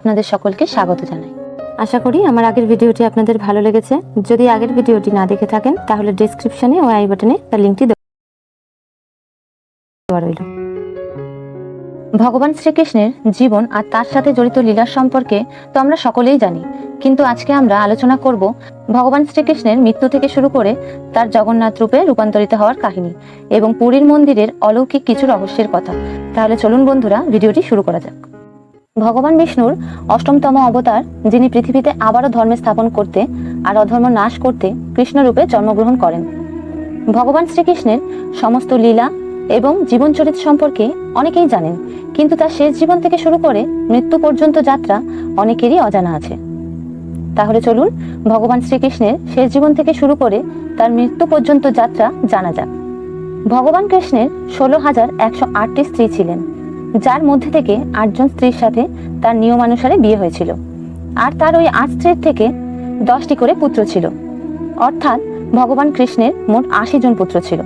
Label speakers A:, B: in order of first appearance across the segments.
A: আপনাদের সকলকে স্বাগত জানাই। আশা করি আমার আগের ভিডিওটি আপনাদের ভালো লেগেছে। যদি আগের ভিডিওটি না দেখে থাকেন, তাহলে ডেসক্রিপশনে ও আই বাটনে তার লিঙ্কটি রইল। ভগবান শ্রীকৃষ্ণের জীবন আর তার সাথে জড়িত লীলার সম্পর্কে তো আমরা সকলেই জানি। কিন্তু আজকে আমরা আলোচনা করব ভগবান শ্রীকৃষ্ণের মৃত্যু থেকে শুরু করে তার জগন্নাথ রূপে রূপান্তরিত হওয়ার কাহিনী এবং পুরীর মন্দিরের অলৌকিক কিছু রহস্যের কথা। তাহলে চলুন বন্ধুরা, ভিডিওটি শুরু করা যাক। ভগবান বিষ্ণুর অষ্টমতম অবতার, যিনি পৃথিবীতে আবারও ধর্ম স্থাপন করতে আর অধর্ম নাশ করতে কৃষ্ণরূপে জন্মগ্রহণ করেন। ভগবান শ্রীকৃষ্ণের সমস্ত লীলা এবং জীবনচরিত সম্পর্কে অনেকেই জানেন, কিন্তু তার শেষ জীবন থেকে শুরু করে মৃত্যু পর্যন্ত যাত্রা অনেকেরই অজানা আছে। তাহলে চলুন ভগবান শ্রীকৃষ্ণের শেষ জীবন থেকে শুরু করে তার মৃত্যু পর্যন্ত যাত্রা জানা যাক। ভগবান কৃষ্ণের ষোলো হাজার একশো আটটি স্ত্রী ছিলেন। যার মধ্যে থেকে আটজন স্ত্রীর সাথে তার নিয়মানুসারে বিয়ে হয়েছিল। আর তার ওই আট স্ত্রীর থেকে দশটি করে পুত্র ছিল। অর্থাৎ ভগবান কৃষ্ণের মোট আশি জন পুত্র ছিল,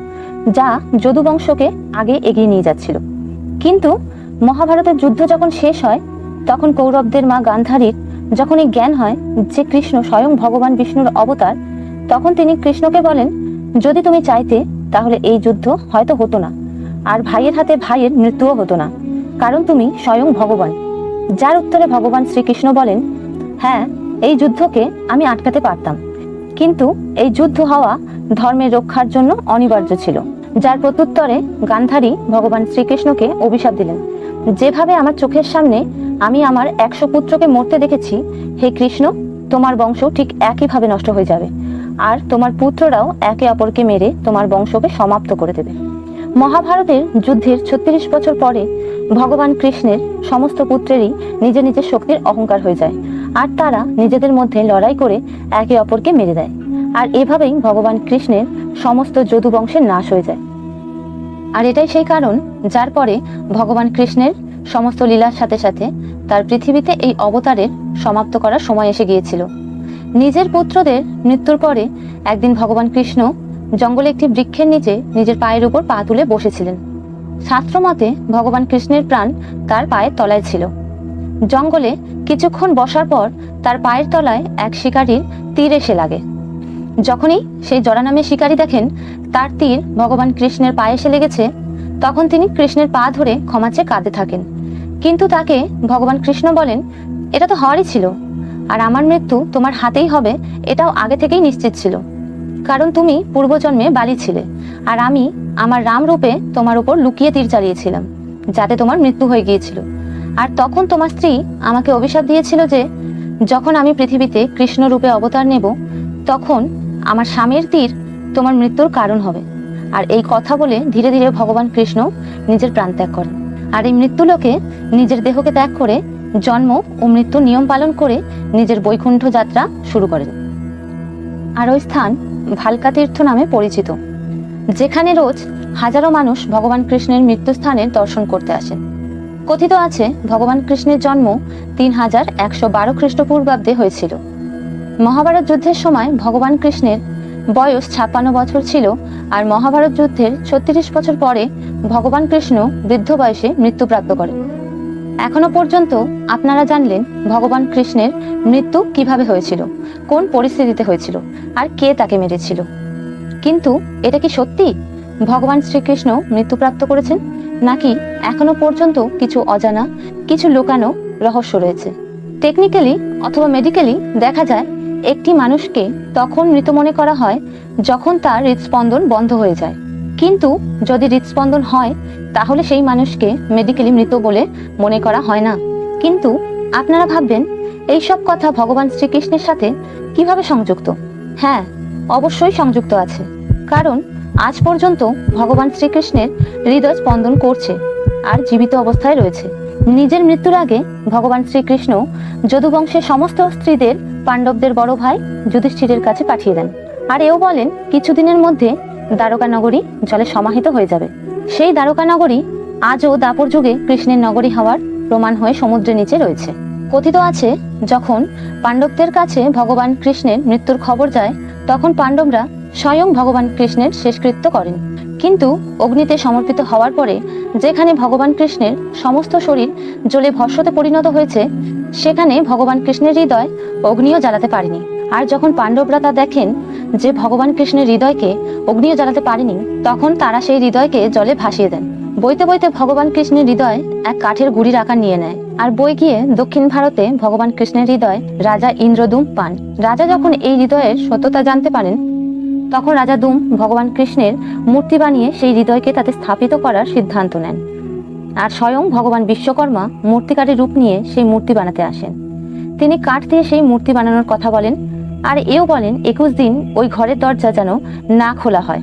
A: যা যদু বংশকে আগে এগিয়ে নিয়ে যাচ্ছিল। কিন্তু মহাভারতের যুদ্ধ যখন শেষ হয়, তখন কৌরবদের মা গান্ধারীর যখন এই জ্ঞান হয় যে কৃষ্ণ স্বয়ং ভগবান বিষ্ণুর অবতার, তখন তিনি কৃষ্ণকে বলেন, যদি তুমি চাইতে, তাহলে এই যুদ্ধ হয়তো হতো না। আর ভাইয়ের হাতে ভাইয়ের মৃত্যুও হতো না। কারণ তুমি স্বয়ং ভগবান। যার উত্তরে ভগবান শ্রীকৃষ্ণ বলেন হ্যাঁ এই যুদ্ধকে আমি আটকাতে পারতাম। কিন্তু এই যুদ্ধ হওয়া ধর্মের রক্ষার জন্য অনিবার্য ছিল। যার প্রত্যুত্তরে গান্ধারী ভগবান শ্রীকৃষ্ণকে অভিশাপ দিলেন। যেভাবে আমার চোখের সামনে আমি আমার একশো পুত্রকে মরতে দেখেছি, হে কৃষ্ণ, তোমার বংশ ঠিক একইভাবে নষ্ট হয়ে যাবে। আর তোমার পুত্ররাও একে অপরকে মেরে তোমার বংশকে সমাপ্ত করে দেবে। মহাভারতের যুদ্ধের ছত্রিশ বছর পরে ভগবান কৃষ্ণের সমস্ত পুত্রেরই নিজে নিজের শক্তির অহংকার হয়ে যায়। আর তারা নিজেদের মধ্যে লড়াই করে একে অপরকে মেরে দেয়। আর এভাবেই ভগবান কৃষ্ণের সমস্ত যদু বংশের নাশ হয়ে যায়। আর এটাই সেই কারণ যার পরে ভগবান কৃষ্ণের সমস্ত লীলার সাথে সাথে তার পৃথিবীতে এই অবতারের সমাপ্ত করার সময় এসে গিয়েছিল। নিজের পুত্রদের মৃত্যুর পরে একদিন ভগবান কৃষ্ণ জঙ্গলে একটি বৃক্ষের নিচে নিজের পায়ের উপর পা তুলে বসেছিলেন। শাস্ত্র মতে ভগবান কৃষ্ণের প্রাণ তার পায়ের তলায় ছিল। জঙ্গলে কিছুক্ষণ বসার পর তার পায়ের তলায় এক শিকারীর তীর এসে লাগে। যখনই সেই জরা নামে শিকারী দেখেন, তার তীর ভগবান কৃষ্ণের পায়ে এসে লেগেছে, তখন তিনি কৃষ্ণের পা ধরে ক্ষমা চেয়ে কাঁদতে থাকেন। কিন্তু তাকে ভগবান কৃষ্ণ বলেন, এটা তো হওয়ারই ছিল। আর আমার মৃত্যু তোমার হাতেই হবে, এটাও আগে থেকেই নিশ্চিত ছিল। কারণ তুমি পূর্বজন্মে বালি ছিলে, আর আমি আমার রাম রূপে তোমার উপর লুকিয়ে তীর চালিয়েছিলাম, যাতে তোমার মৃত্যু হয়ে গিয়েছিল। আর তখন তোমার স্ত্রী আমাকে অভিশাপ দিয়েছিল যে, যখন আমি পৃথিবীতে কৃষ্ণ রূপে অবতার নেব, তখন আমার স্বামীর তীর তোমার মৃত্যুর কারণ হবে। আর এই কথা বলে ধীরে ধীরে ভগবান কৃষ্ণ নিজের প্রাণ ত্যাগ করেন। আর এই মৃত্যুলোকে নিজের দেহকে ত্যাগ করে জন্ম ও মৃত্যু নিয়ম পালন করে নিজের বৈকুণ্ঠ যাত্রা শুরু করেন। আর ওই স্থান ভালকা তীর্থ নামে পরিচিত, যেখানে রোজ হাজারো মানুষ ভগবান কৃষ্ণের মৃত্যুস্থানের দর্শন করতে আসেন। কথিত আছে, ভগবান কৃষ্ণের জন্ম তিন হাজার একশো বারো খ্রিস্টপূর্বাব্দে হয়েছিল। মহাভারত যুদ্ধের সময় ভগবান কৃষ্ণের বয়স ছাপ্পান্ন বছর ছিল আর মহাভারত যুদ্ধের ছত্রিশ বছর পরে ভগবান কৃষ্ণ বৃদ্ধ বয়সে মৃত্যুপ্রাপ্ত করেন। এখনও পর্যন্ত আপনারা জানলেন ভগবান কৃষ্ণের মৃত্যু কীভাবে হয়েছিল, কোন পরিস্থিতিতে হয়েছিল, আর কে তাকে মেরেছিল। কিন্তু এটা কি সত্যি? ভগবান শ্রীকৃষ্ণ মৃত্যুপ্রাপ্ত করেছেন? নাকি এখনও পর্যন্ত কিছু অজানা, কিছু লুকানো রহস্য রয়েছে? টেকনিক্যালি অথবা মেডিকেলি দেখা যায়, একটি মানুষকে তখন মৃত মনে করা হয় যখন তার হৃদস্পন্দন বন্ধ হয়ে যায়। কিন্তু যদি হৃদস্পন্দন হয় তাহলে সেই মানুষকে মেডিকেলি মৃত বলে মনে করা হয় না। কিন্তু আপনারা ভাববেন, এই সব কথা ভগবান শ্রীকৃষ্ণের সাথে কীভাবে সংযুক্ত? হ্যাঁ অবশ্যই সংযুক্ত আছে। কারণ আজ পর্যন্ত ভগবান শ্রীকৃষ্ণের হৃদয় স্পন্দন করছে আর জীবিত অবস্থায় রয়েছে। নিজের মৃত্যুর আগে ভগবান শ্রীকৃষ্ণ যদুবংশের সমস্ত স্ত্রীদের, পাণ্ডবদের বড় ভাই যুধিষ্ঠিরের কাছে পাঠিয়ে দেন। আর এও বলেন, কিছুদিনের মধ্যে দ্বারকা নগরী জলে সমাহিত হয়ে যাবে। সেই দ্বারকা নগরী আজও দাপর যুগে কৃষ্ণের নগরী হওয়ার প্রমাণ হয়ে সমুদ্রের নিচে রয়েছে। কথিত আছে, যখন পাণ্ডবদের কাছে ভগবান কৃষ্ণের মৃত্যুর খবর যায়, তখন পাণ্ডবরা স্বয়ং ভগবান কৃষ্ণের শেষকৃত্য করেন। কিন্তু অগ্নিতে সমর্পিত হওয়ার পরে, যেখানে ভগবান কৃষ্ণের সমস্ত শরীর জ্বলে ভস্মতে পরিণত হয়েছে, সেখানে ভগবান কৃষ্ণের হৃদয় অগ্নিও জ্বালাতে পারেনি। আর যখন পাণ্ডবরা তা দেখেন যে ভগবান কৃষ্ণের হৃদয়কে অগ্নিও জ্বালাতে পারেনি, তখন তারা সেই হৃদয়কে জলে ভাসিয়ে দেন। বইতে বইতে ভগবান কৃষ্ণের হৃদয় এক কাঠের গুড়ির আকার নিয়ে নেয়। আর বই গিয়ে দক্ষিণ ভারতে ভগবান কৃষ্ণের হৃদয় রাজা ইন্দ্রদুম পান। রাজা যখন এই হৃদয়ের সত্যতা জানতে পারেন, তখন রাজা দুম ভগবান কৃষ্ণের মূর্তি বানিয়ে সেই হৃদয়কে তাতে স্থাপিত করার সিদ্ধান্ত নেন। আর স্বয়ং ভগবান বিশ্বকর্মা মূর্তিকারের রূপ নিয়ে সেই মূর্তি বানাতে আসেন। তিনি কাঠ দিয়ে সেই মূর্তি বানানোর কথা বলেন আর এও বলেন, একুশ দিন ওই ঘরের দরজা যেন না খোলা হয়।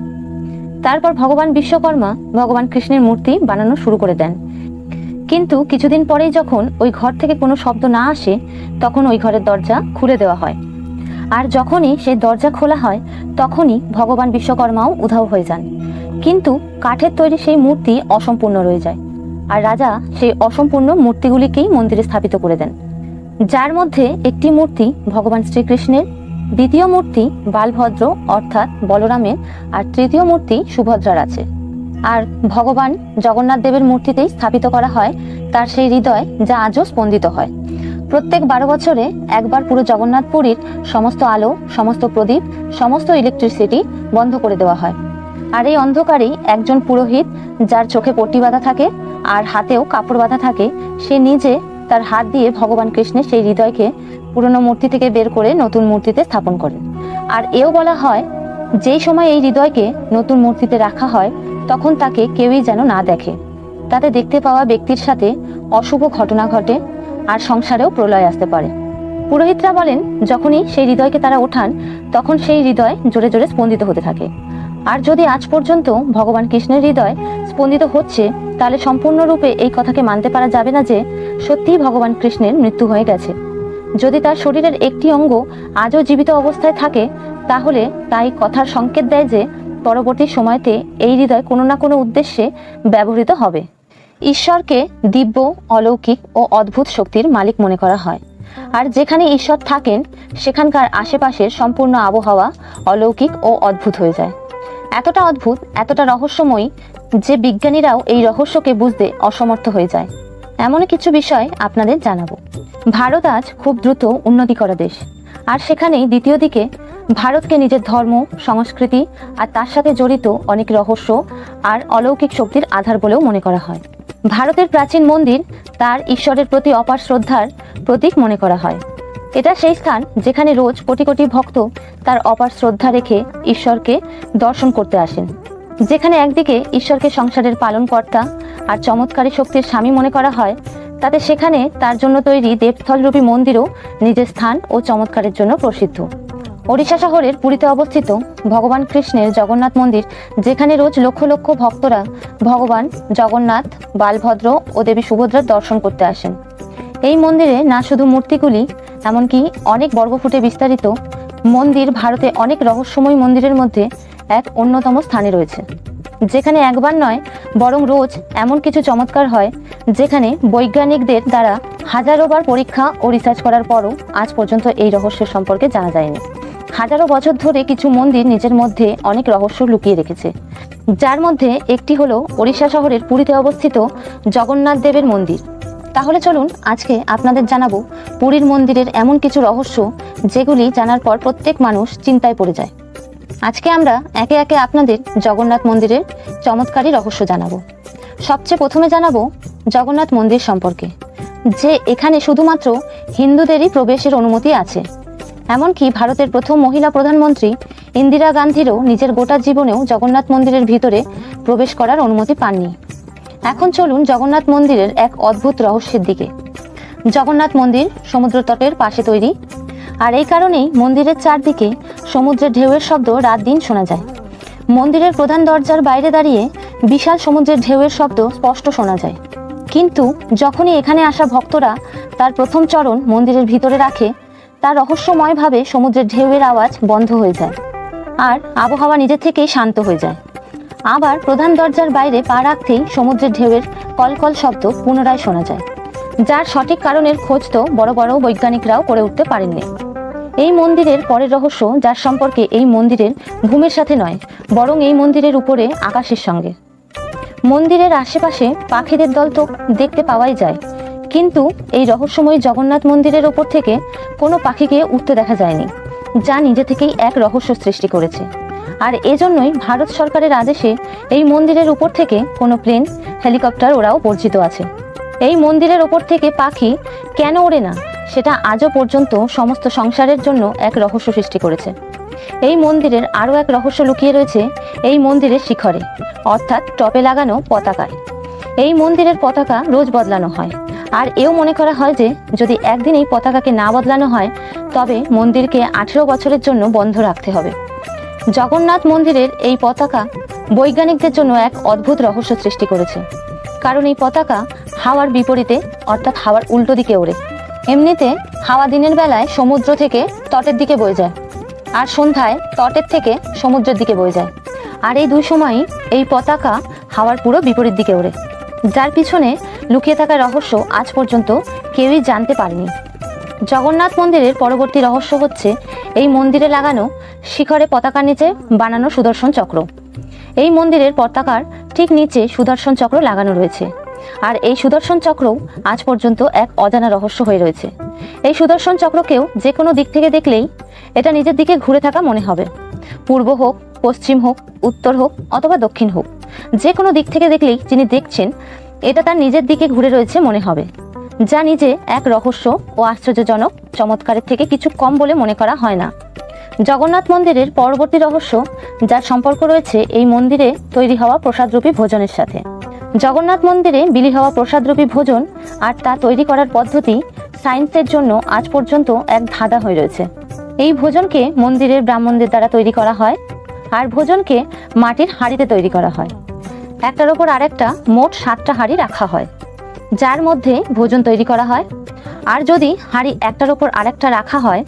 A: তারপর ভগবান বিশ্বকর্মা ভগবান কৃষ্ণের মূর্তি বানানো শুরু করে দেন। কিন্তু কিছুদিন পরেই যখন ওই ঘর থেকে কোনো শব্দ না আসে, তখন ওই ঘরের দরজা খুলে দেওয়া হয়। আর যখনই সেই দরজা খোলা হয়, তখনই ভগবান বিশ্বকর্মাও উধাও হয়ে যান। কিন্তু কাঠের তৈরি সেই মূর্তি অসম্পূর্ণ রয়ে যায়। আর রাজা সেই অসম্পূর্ণ মূর্তিগুলিকেই মন্দিরে স্থাপিত করে দেন। যার মধ্যে একটি মূর্তি ভগবান শ্রীকৃষ্ণের দ্বিতীয় মূর্তি বালভদ্র, অর্থাৎ বলরামের, আর তৃতীয় মূর্তি সুভদ্রার আছে। আর ভগবান জগন্নাথ দেবের মূর্তিতেই স্থাপিত করা হয় তার সেই হৃদয় যা আজও স্পন্দিত হয়। প্রত্যেক বারো বছরে একবার পুরো জগন্নাথ পুরীর সমস্ত আলো, সমস্ত প্রদীপ, সমস্ত ইলেকট্রিসিটি বন্ধ করে দেওয়া হয়। আর এই অন্ধকারেই একজন পুরোহিত যার চোখে পট্টি বাঁধা থাকে আর হাতেও কাপড় বাঁধা থাকে, সে নিজে তার হাত দিয়ে ভগবান কৃষ্ণের সেই হৃদয়কে পুরনো মূর্তি থেকে বের করে নতুন মূর্তিতে স্থাপন করেন। আর এও বলা হয়, যেই সময় এই হৃদয়কে নতুন মূর্তিতে রাখা হয়, তখন তাকে কেউই যেন না দেখে। তাতে দেখতে পাওয়া ব্যক্তির সাথে অশুভ ঘটনা ঘটে আর সংসারেও প্রলয় আসতে পারে। পুরোহিতরা বলেন, যখনই সেই হৃদয়কে তারা ওঠান, তখন সেই হৃদয় জোরে জোরে স্পন্দিত হতে থাকে। আর যদি আজ পর্যন্ত ভগবান কৃষ্ণের হৃদয় স্পন্দিত হচ্ছে, তাহলে সম্পূর্ণরূপে এই কথাকে মানতে পারা যাবে না যে, সত্যিই ভগবান কৃষ্ণের মৃত্যু হয়ে গেছে। যদি তার শরীরের একটি অঙ্গ আজও জীবিত অবস্থায় থাকে, তাহলে তাই কথার সংকেত দেয় যে পরবর্তী সময়তে এই হৃদয় কোনো না কোনো উদ্দেশ্যে ব্যবহৃত হবে। ঈশ্বরকে দিব্য, অলৌকিক ও অদ্ভুত শক্তির মালিক মনে করা হয়। আর যেখানে ঈশ্বর থাকেন, সেখানকার আশেপাশের সম্পূর্ণ আবহাওয়া অলৌকিক ও অদ্ভুত হয়ে যায়। এতটা অদ্ভুত, এতটা রহস্যময়ী যে বিজ্ঞানীরাও এই রহস্যকে বুঝতে অসমর্থ হয়ে যায়। এমন কিছু বিষয় আপনাদের জানাব। ভারত আজ খুব দ্রুত উন্নতি করা দেশ। আর সেখানেই দ্বিতীয় দিকে ভারতকে নিজের ধর্ম, সংস্কৃতি আর তার সাথে জড়িত অনেক রহস্য আর অলৌকিক শক্তির আধার বলেও মনে করা হয়। ভারতের প্রাচীন মন্দির তার ঈশ্বরের প্রতি অপার শ্রদ্ধার প্রতীক মনে করা হয়। এটা সেই স্থান যেখানে রোজ কোটি কোটি ভক্ত তার অপার শ্রদ্ধা রেখে ঈশ্বরকে দর্শন করতে আসেন। যেখানে একদিকে ঈশ্বরকে সংসারের পালনকর্তা আর চমৎকারী শক্তির স্বামী মনে করা হয়, তাতে সেখানে তার জন্য তৈরি দেবস্থলরূপী মন্দিরও নিজের স্থান ও চমৎকারের জন্য প্রসিদ্ধ। ওড়িশা শহরের পুরীতে অবস্থিত ভগবান কৃষ্ণের জগন্নাথ মন্দির, যেখানে রোজ লক্ষ লক্ষ ভক্তরা ভগবান জগন্নাথ, বালভদ্র ও দেবী সুভদ্রার দর্শন করতে আসেন। এই মন্দিরে না শুধু মূর্তিগুলি, এমনকি অনেক বর্গফুটে বিস্তারিত মন্দির ভারতে অনেক রহস্যময় মন্দিরের মধ্যে এক অন্যতম স্থানে রয়েছে। যেখানে একবার নয়, বরং রোজ এমন কিছু চমৎকার হয়, যেখানে বৈজ্ঞানিকদের দ্বারা হাজারো বার পরীক্ষা ও রিসার্চ করার পরও আজ পর্যন্ত এই রহস্যের সম্পর্কে জানা যায়নি। হাজারো বছর ধরে কিছু মন্দির নিজের মধ্যে অনেক রহস্য লুকিয়ে রেখেছে, যার মধ্যে একটি হলো ওড়িশা শহরের পুরীতে অবস্থিত জগন্নাথ দেবের মন্দির। তাহলে চলুন আজকে আপনাদের জানাব পুরীর মন্দিরের এমন কিছু রহস্য, যেগুলি জানার পর প্রত্যেক মানুষ চিন্তায় পড়ে যায়। আজকে আমরা একে একে আপনাদের জগন্নাথ মন্দিরের চমৎকারী রহস্য জানাব। সবচেয়ে প্রথমে জানাব জগন্নাথ মন্দির সম্পর্কে, যে এখানে শুধুমাত্র হিন্দুদেরই প্রবেশের অনুমতি আছে। এমনকি ভারতের প্রথম মহিলা প্রধানমন্ত্রী ইন্দিরা গান্ধীরও নিজের গোটা জীবনেও জগন্নাথ মন্দিরের ভিতরে প্রবেশ করার অনুমতি পাননি। এখন চলুন জগন্নাথ মন্দিরের এক অদ্ভুত রহস্যের দিকে। জগন্নাথ মন্দির সমুদ্র তটের পাশে তৈরি আর এই কারণেই মন্দিরের চারদিকে সমুদ্রের ঢেউয়ের শব্দ রাত দিন শোনা যায়। মন্দিরের প্রধান দরজার বাইরে দাঁড়িয়ে বিশাল সমুদ্রের ঢেউয়ের শব্দ স্পষ্ট শোনা যায়। কিন্তু যখনই এখানে আসা ভক্তরা তার প্রথম চরণ মন্দিরের ভিতরে রাখে, তার রহস্যময়ভাবে সমুদ্রের ঢেউয়ের আওয়াজ বন্ধ হয়ে যায় আর আবহাওয়া নিজে থেকেই শান্ত হয়ে যায়। আবার প্রধান দরজার বাইরে পা রাখতেই সমুদ্রের ঢেউয়ের কলকল শব্দ পুনরায় শোনা যায়, যার সঠিক কারণের খোঁজ তো বড় বড় বৈজ্ঞানিকরাও করে উঠতে পারেননি। এই মন্দিরের পরের রহস্য যার সম্পর্কে এই মন্দিরের ভূমির সাথে নয়, বরং এই মন্দিরের উপরে আকাশের সঙ্গে। মন্দিরের আশেপাশে পাখিদের দল তো দেখতে পাওয়াই যায়, কিন্তু এই রহস্যময় জগন্নাথ মন্দিরের ওপর থেকে কোনো পাখিকে উঠতে দেখা যায়নি, যা নিজে থেকেই এক রহস্য সৃষ্টি করেছে। আর এজন্যই ভারত সরকারের আদেশে এই মন্দিরের উপর থেকে কোনো প্লেন, হেলিকপ্টার ওরাও বর্জিত আছে। এই মন্দিরের ওপর থেকে পাখি কেন ওড়ে না? সেটা আজও পর্যন্ত সমস্ত সংসারের জন্য এক রহস্য সৃষ্টি করেছে। এই মন্দিরের আরও এক রহস্য লুকিয়ে রয়েছে এই মন্দিরের শিখরে, অর্থাৎ টপে লাগানো পতাকায়। এই মন্দিরের পতাকা রোজ বদলানো হয়, আর এও মনে করা হয় যে যদি একদিন এই পতাকাকে না বদলানো হয়, তবে মন্দিরকে আঠেরো বছরের জন্য বন্ধ রাখতে হবে। জগন্নাথ মন্দিরের এই পতাকা বৈজ্ঞানিকদের জন্য এক অদ্ভুত রহস্য সৃষ্টি করেছে। কারণ এই পতাকা হাওয়ার বিপরীতে, অর্থাৎ হাওয়ার উল্টো দিকে ওড়ে। এমনিতে হাওয়া দিনের বেলায় সমুদ্র থেকে তটের দিকে বয়ে যায়, আর সন্ধ্যায় তটের থেকে সমুদ্রের দিকে বয়ে যায়। আর এই দুই সময়ই এই পতাকা হাওয়ার পুরো বিপরীত দিকে ওড়ে। যার পিছনে লুকিয়ে থাকা রহস্য আজ পর্যন্ত কেউই জানতে পারেনি। জগন্নাথ মন্দিরের পরবর্তী রহস্য হচ্ছে এই মন্দিরে লাগানো শিখরে পতাকার নিচে বানানো সুদর্শন চক্র। এই মন্দিরের পতাকার ঠিক নিচে সুদর্শন চক্র লাগানো রয়েছে। আর এই সুদর্শন চক্রও আজ পর্যন্ত এক অজানা রহস্য হয়ে রয়েছে। এই সুদর্শন চক্রকেও যে কোনো দিক থেকে দেখলেই এটা নিজের দিকে ঘুরে থাকা মনে হবে। পূর্ব হোক, পশ্চিম হোক, উত্তর হোক, অথবা দক্ষিণ হোক যে কোনো দিক থেকে দেখলেই যিনি দেখছেন, এটা তার নিজের দিকে ঘুরে রয়েছে মনে হবে। যা নিজে এক রহস্য ও আশ্চর্যজনক, চমৎকারের থেকে কিছু কম বলে মনে করা হয় না। জগন্নাথ মন্দিরের পরবর্তী রহস্য, যার সম্পর্ক রয়েছে এই মন্দিরে তৈরি হওয়া প্রসাদরূপী ভোজনের সাথে। জগন্নাথ মন্দিরে বিলি হওয়া প্রসাদরূপী ভোজন আর তা তৈরি করার পদ্ধতি সায়েন্সের জন্য আজ পর্যন্ত এক ধাঁধা হয়ে রয়েছে। এই ভোজনকে মন্দিরের ব্রাহ্মণদের দ্বারা তৈরি করা হয় আর ভোজনকে মাটির হাঁড়িতে তৈরি করা হয়। একটার ওপর আরেকটা মোট সাতটা হাঁড়ি রাখা হয়। যার মধ্যে ভোজন তৈরি করা হয়। আর যদি হাঁড়ি একটার ওপর আরেকটা রাখা হয়,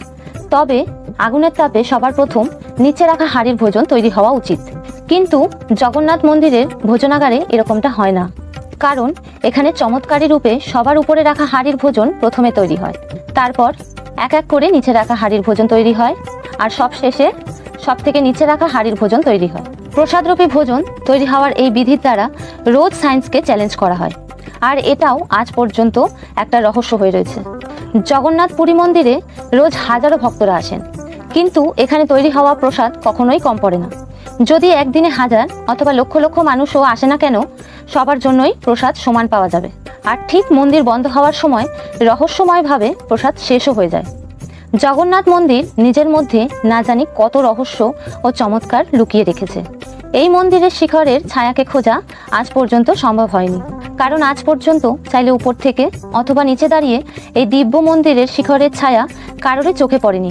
A: তবে আগুনের তাপে সবার প্রথম নিচে রাখা হাঁড়ির ভোজন তৈরি হওয়া উচিত। কিন্তু জগন্নাথ মন্দিরের ভোজনাগারে এরকমটা হয় না। কারণ এখানে চমৎকারী রূপে সবার উপরে রাখা হাড়ির ভোজন প্রথমে তৈরি হয়। তারপর এক এক করে নিচে রাখা হাড়ির ভোজন তৈরি হয় আর সব শেষে সব থেকে নিচে রাখা হাড়ির ভোজন তৈরি হয়। প্রসাদরূপী ভোজন তৈরি হওয়ার এই বিধির দ্বারা রোজ সায়েন্সকে চ্যালেঞ্জ করা হয়। আর এটাও আজ পর্যন্ত একটা রহস্য হয়ে রয়েছে। জগন্নাথ পুরী মন্দিরে রোজ হাজারো ভক্তরা আসেন। কিন্তু এখানে তৈরি হওয়া প্রসাদ কখনোই কম পড়ে না। যদি একদিনে হাজার অথবা লক্ষ লক্ষ মানুষও আসে না কেন, সবার জন্যই প্রসাদ সমান পাওয়া যাবে। আর ঠিক মন্দির বন্ধ হওয়ার সময় রহস্যময়ভাবে প্রসাদ শেষও হয়ে যায়। জগন্নাথ মন্দির নিজের মধ্যে না জানি কত রহস্য ও চমৎকার লুকিয়ে রেখেছে। এই মন্দিরের শিখরের ছায়াকে খোঁজা আজ পর্যন্ত সম্ভব হয়নি। কারণ আজ পর্যন্ত চাইলে উপর থেকে অথবা নিচে দাঁড়িয়ে এই দিব্য মন্দিরের শিখরের ছায়া কারোরই চোখে পড়েনি।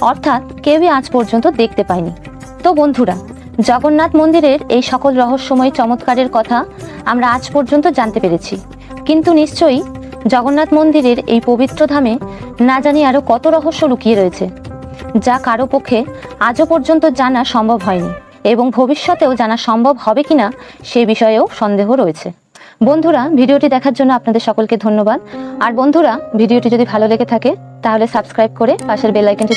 A: অর্থাৎ কেউই আজ পর্যন্ত দেখতে পায়নি। তো বন্ধুরা জগন্নাথ মন্দিরের এই সকল রহস্যময় চমৎকারের কথা আমরা আজ পর্যন্ত জানতে পেরেছি। কিন্তু নিশ্চয়ই জগন্নাথ মন্দিরের এই পবিত্র ধামে না জানি আরও কত রহস্য লুকিয়ে রয়েছে, যা কারও পক্ষে আজও পর্যন্ত জানা সম্ভব হয়নি এবং ভবিষ্যতেও জানা সম্ভব হবে কিনা সে বিষয়েও সন্দেহ রয়েছে। বন্ধুরা, ভিডিওটি দেখার জন্য আপনাদের সকলকে ধন্যবাদ। আর বন্ধুরা, ভিডিওটি যদি ভালো লেগে থাকে, তাহলে সাবস্ক্রাইব করে পাশের বেল আইকনটি